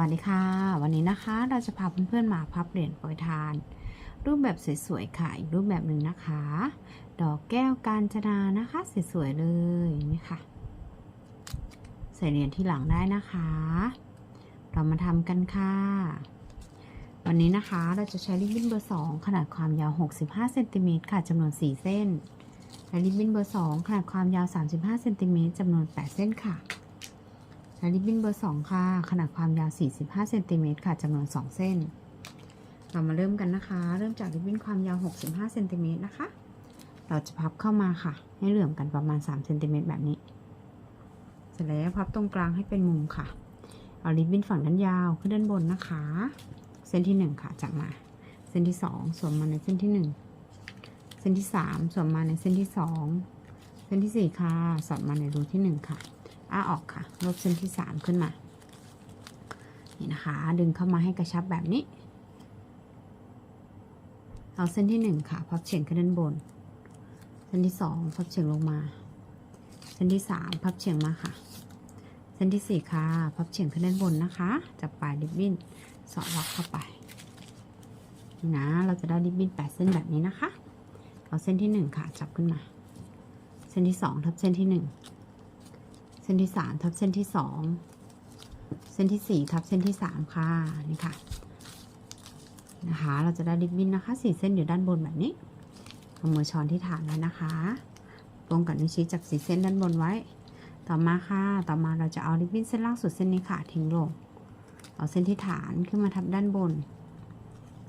วัสดีค่ะ วันนี้นะคะเราจะพาเพื่อนๆมาพับเหรียญโปรยทาน รูปแบบสวยๆค่ะอีกรูปแบบหนึ่งนะคะ ดอกแก้วกาญจนานะคะสวยๆเลยนี่ค่ะ ใส่เหรียญที่หลังได้นะคะ เรามาทำกันค่ะ วันนี้นะคะเราจะใช้ริบบิ้นเบอร์ 2 ขนาดความยาว 65เซนติเมตรค่ะจำนวน 4 เส้นและริบบิ้นเบอร์ 2 ขนาดความยาว 35เซนติเมตรจำนวน 8 เส้นค่ะ ใช้ริบบิ้นเบอร์ 2 ค่ะ ขนาดความยาว 45เซนติเมตรค่ะจำนวน 2 เส้น เรามาเริ่มกันนะคะ เริ่มจากริบบิ้นความยาว 65เซนติเมตรนะคะ เราจะพับเข้ามาค่ะ ให้เหลื่อมกันประมาณ3เซนติเมตรแบบนี้ เสร็จแล้วพับตรงกลางให้เป็นมุมค่ะ เอาริบบิ้นฝั่งด้านยาวขึ้นด้านบนนะคะ เส้นที่ 1 ค่ะจากมา เส้นที่ 2 สวมมาในเส้นที่ 1 เส้นที่ 3 สวมมาในเส้นที่ 2 เส้นที่ 4 ค่ะ สอดมาในรูที่ 1 ค่ะ อ้าออกค่ะลบเส้นที่3ขึ้นมา นี่นะคะ ดึงเข้ามาให้กระชับแบบนี้ เอาเส้นที่1ค่ะ พับเฉียงขึ้นด้านบน เส้นที่2พับเฉียงลงมา เส้นที่3พับเฉียงมาค่ะ เส้นที่4ค่ะ พับเฉียงขึ้นด้านบนนะคะ จับปลายริบบิ้นสอดล็อกเข้าไปนะเราจะได้ริบบิ้น8เส้นแบบนี้นะคะ เอาเส้นที่1ค่ะ จับขึ้นมา เส้นที่2ทับเส้นที่1 เส้นที่3ทับเส้นที่2เส้นที่4ทับเส้นที่3ค่ะนี่ค่ะนะคะเราจะได้ริบบิ้นนะคะ4เส้นอยู่ด้านบนแบบนี้เอามือช้อนที่ฐานไว้นะคะ ตรงกับนิ้วชี้จับสีเส้นด้านบนไว้ ต่อมาค่ะ ต่อมาเราจะเอาริบบิ้นเส้นล่างสุดเส้นนี้ค่ะทิ้งลง เอาเส้นที่ฐานขึ้นมาทับด้านบน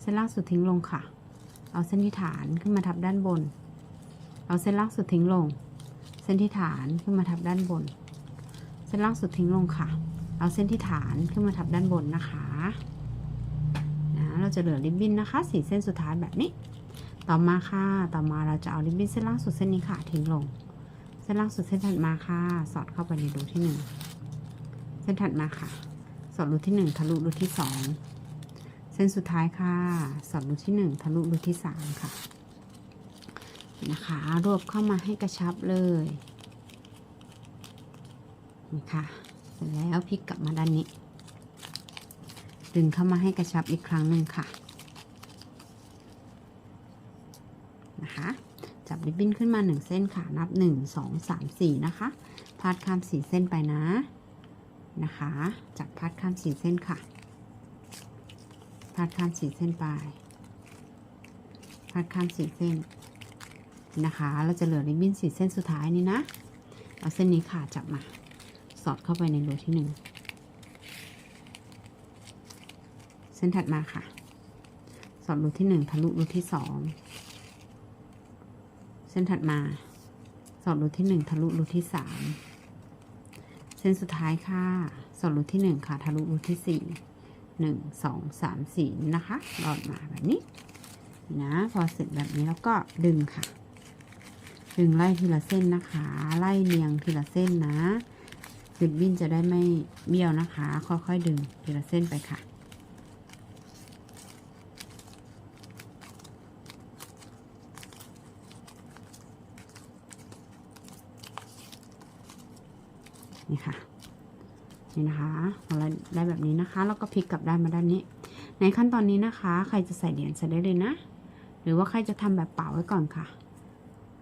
เส้นล่างสุดทิ้งลงค่ะ เอาเส้นที่ฐานขึ้นมาทับด้านบน เอาเส้นล่างสุดทิ้งลง เส้นที่ฐานขึ้นมาทับด้านบน ส้นล่างสุดทิ้งลงค่ะ เอาเส้นที่ฐานขึ้นมาทับด้านบนนะคะนะเราจะเหลือริบบิ้นนะคะสีเส้นสุดท้ายแบบนี้ ต่อมาค่ะ ต่อมาเราจะเอาริบบิ้นเส้นล่างสุดเส้นนี้ค่ะทิ้งลง เส้นล่างสุดเส้นถัดมาค่ะ สอดเข้าไปในรูที่หนึ่งเส้นถัดมาค่ะ สอดรูที่หนึ่งทะลุรูที่สองเส้นสุดท้ายค่ะ สอดรูที่หนึ่งทะลุรูที่สามค่ะนะคะ รวบเข้ามาให้กระชับเลย นี่ค่ะเสร็จแล้วพลิกกลับมาด้านนี้ ดึงเข้ามาให้กระชับอีกครั้งหนึ่งค่ะนะคะจับริบบิ้นขึ้นมา 1 เส้นค่ะ นับ 1 2 3 4 นะคะ พาดข้าม 4 เส้นไปนะ นะคะ จับพาดข้าม 4 เส้นค่ะ พาดข้าม 4 เส้นไป พาดข้าม 4 เส้น นะคะ เราจะเหลือริบบิ้น 4 เส้นสุดท้ายนี้นะ เอาเส้นนี้ค่ะ จับมา สอดเข้าไปในรูที่1เส้นถัดมาค่ะ สอดรูที่1ทะลุรูที่2เส้นถัดมา สอดรูที่หนึ่งทะลุรูที่สามเส้นสุดท้ายค่ะ สอดรูที่หนึ่งค่ะ ทะลุรูที่สี่หนึ่งสองสามสี่นะคะลอดมาแบบนี้นะพอเสร็จแบบนี้แล้วก็ดึงค่ะ ดึงไล่ทีละเส้นนะคะ ไล่เรียงทีละเส้นนะ ริบบิ้นจะได้ไม่เบี้ยวนะคะ ค่อยๆดึงทีละเส้นไปค่ะ นี่ค่ะ นี่นะคะพอเราได้แบบนี้นะคะ แล้วก็พลิกกลับด้านมาด้านนี้ ในขั้นตอนนี้นะคะ ใครจะใส่เหรียญใส่ได้เลยนะ หรือว่าใครจะทำแบบเป่าไว้ก่อนค่ะ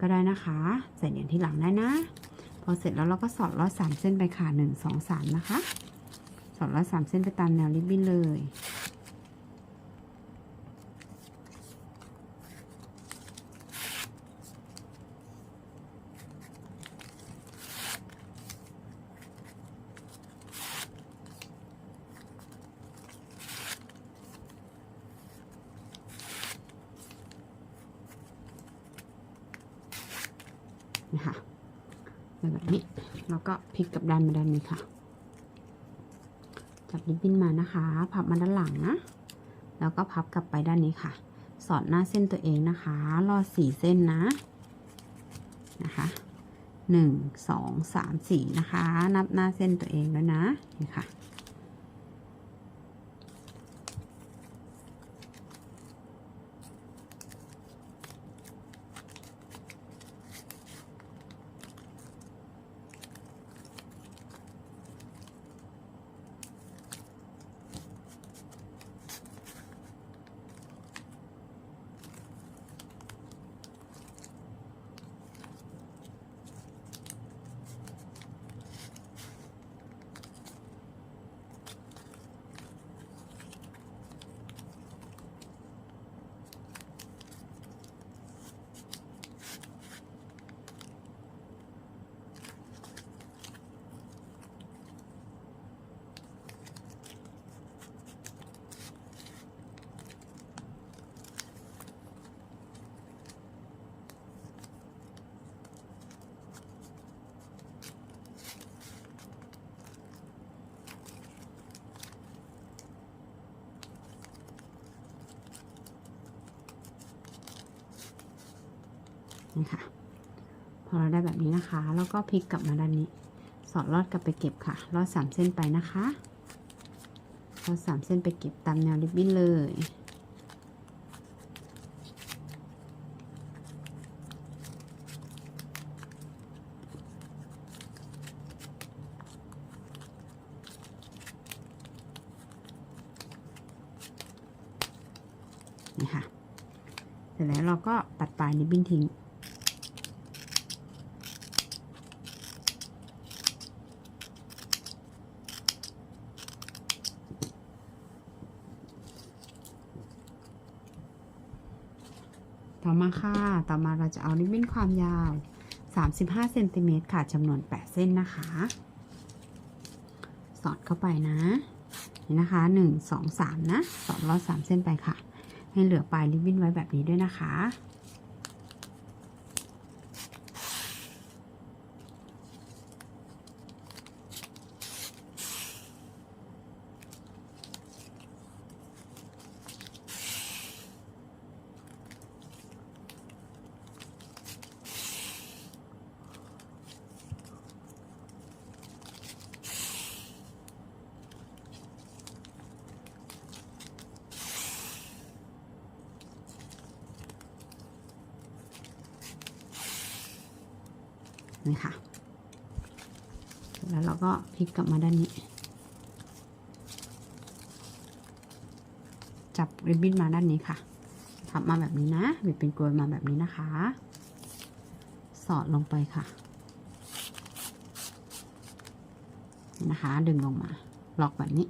ก็ได้นะคะ ใส่เหรียญที่หลังได้นะ พอเสร็จแล้วเราก็สอดลอดสามเส้นไปค่ะหนึ่งสองสามนะคะ สอดลอดสามเส้นไปตามแนวริบบิ้นเลยนะคะ เป็นแบบนี้ แล้วก็พลิกกลับด้านมาด้านนี้ค่ะ จับริบบิ้นมานะคะ พับมาด้านหลังนะ แล้วก็พับกลับไปด้านนี้ค่ะ สอดหน้าเส้นตัวเองนะคะ รอดสี่เส้นนะ นะคะหนึ่งสองสามสี่นะคะ นับหน้าเส้นตัวเองแล้วนะนี่ค่ะ นี่ค่ะ พอเราได้แบบนี้นะคะ แล้วก็พลิกกลับมาด้านนี้ สอดลอดกลับไปเก็บค่ะลอดสามเส้นไปนะคะลอดสามเส้นไปเก็บตามแนวริบบิ้นเลยนี่ค่ะ เสร็จแล้วเราก็ตัดปลายริบบิ้นทิ้ง ต่อมาค่ะ ต่อมาเราจะเอาริบบิ้นความยาว 35เซนติเมตรค่ะจำนวน 8 เส้นนะคะ สอดเข้าไปนะ นี่นะคะ 1 2 3 นะ สอดลอด3เส้นไปค่ะ ให้เหลือปลายริบบิ้นไว้แบบนี้ด้วยนะคะ นี่ค่ะ แล้วเราก็พลิกกลับมาด้านนี้ จับริบบิ้นมาด้านนี้ค่ะพับมาแบบนี้นะบิดเป็นกลวยมาแบบนี้นะคะ สอดลงไปค่ะ นะคะ ดึงลงมา ล็อกแบบนี้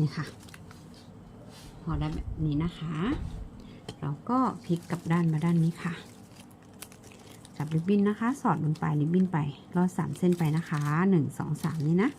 นี่ค่ะ พอได้แบบนี้นะคะ เราก็พลิกกลับด้านมาด้านนี้ค่ะ จับริบบิ้นนะคะ สอดลงไปลิบบิ้นไปรอดสามเส้นไปนะคะหนึ่งสองสามนี่นะ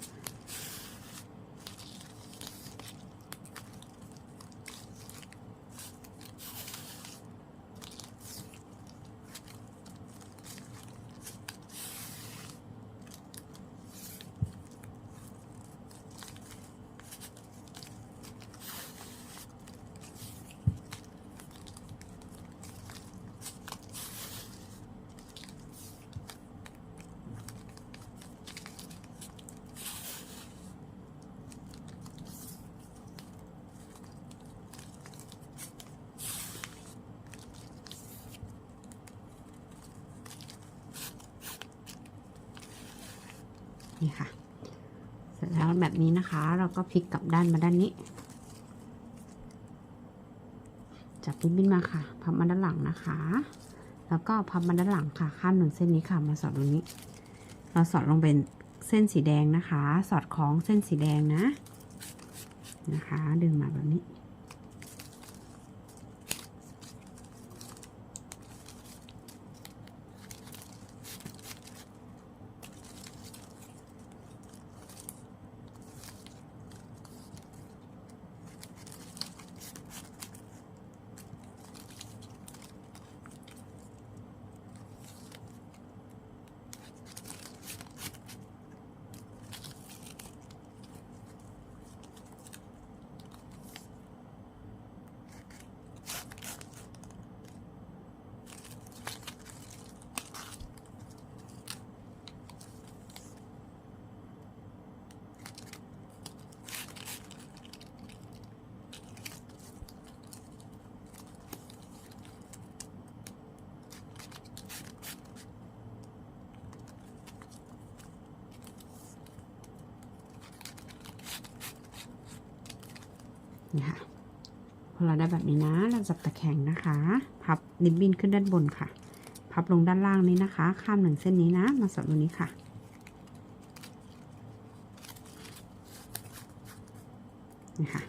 นี่ค่ะ เสร็จแล้วแบบนี้นะคะ เราก็พลิกกลับด้านมาด้านนี้ จับริบบิ้นมาค่ะ พับมาด้านหลังนะคะ แล้วก็พับมาด้านหลังค่ะ ข้ามหนึ่งเส้นนี้ค่ะ มาสอดตรงนี้ เราสอดลงเป็นเส้นสีแดงนะคะ สอดคล้องเส้นสีแดงนะ นะคะ ดึงมาแบบนี้ นี่ค่ะพอเราได้แบบนี้นะ เราจับตะแคงนะคะ พับริบบิ้นขึ้นด้านบนค่ะ พับลงด้านล่างนี้นะคะ ข้ามหนึ่งเส้นนี้นะ มาสับตรงนี้ค่ะ นี่ค่ะ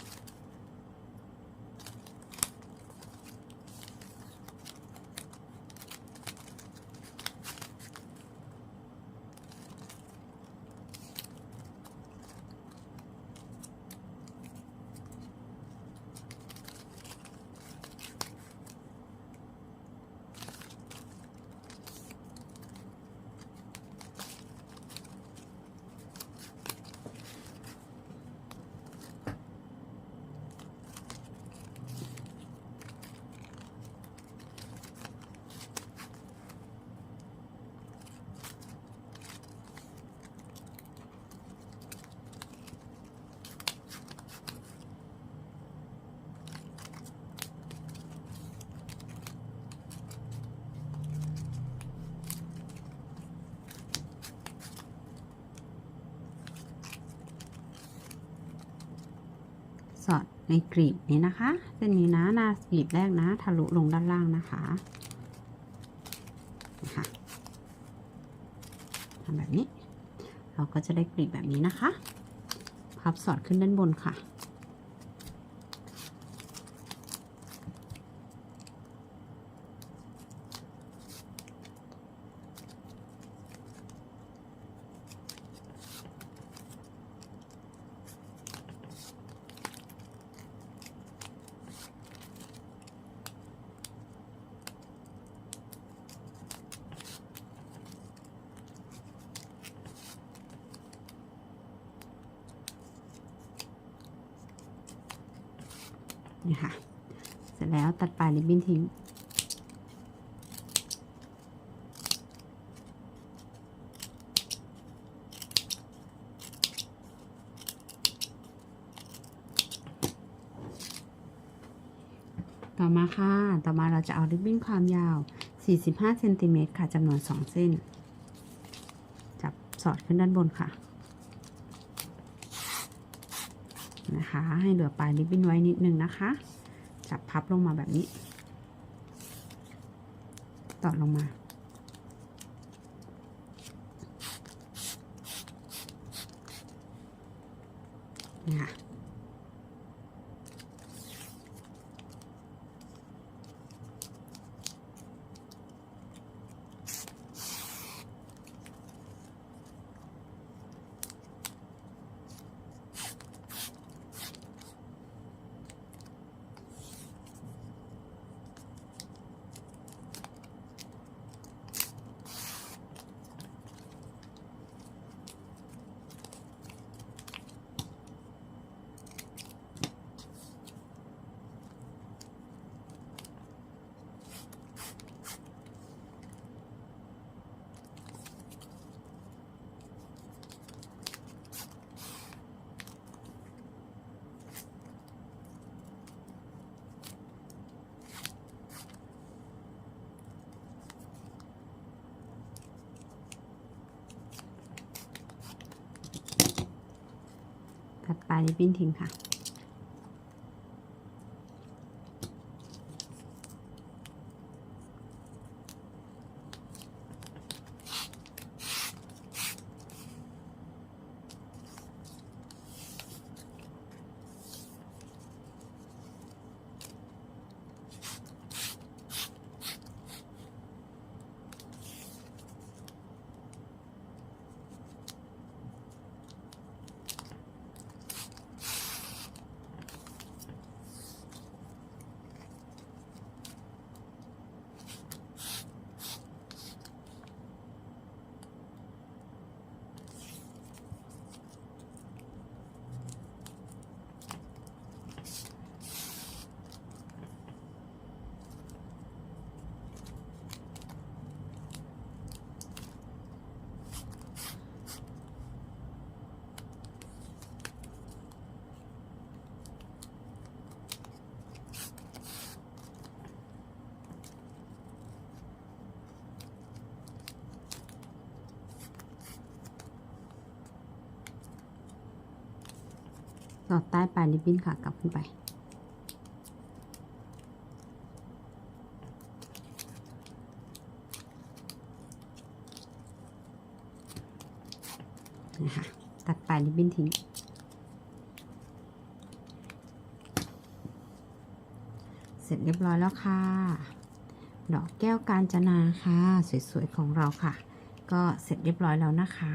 สอด ในกรีบนี้นะคะ เส้นนี้นะหน้ากรีบแรกนะ ทะลุลงด้านล่างนะคะนะคะทำแบบนี้ เราก็จะได้กรีบแบบนี้นะคะ พับสอดขึ้นด้านบนค่ะ นี่ค่ะ เสร็จแล้วตัดปลายริบบิ้นทิ้ง ต่อมาค่ะ ต่อมาเราจะเอาริบบิ้นความยาว 45เซนติเมตรค่ะจำนวน 2 เส้น จับสอดขึ้นด้านบนค่ะ นะคะ ให้เหลือปลายริบบิ้นไว้นิดนึงนะคะ จับพับลงมาแบบนี้ ต่อลงมา นี่ค่ะ ตัด ปลายริบบิ้นทิ้งค่ะ สอดใต้ปลายริบบิ้นค่ะกลับขึ้นไป นะคะตัดปลายริบบิ้นทิ้งเสร็จเรียบร้อยแล้วค่ะ ดอกแก้วกาญจนาค่ะ สวยๆ ของเราค่ะ ก็เสร็จเรียบร้อยแล้วนะคะ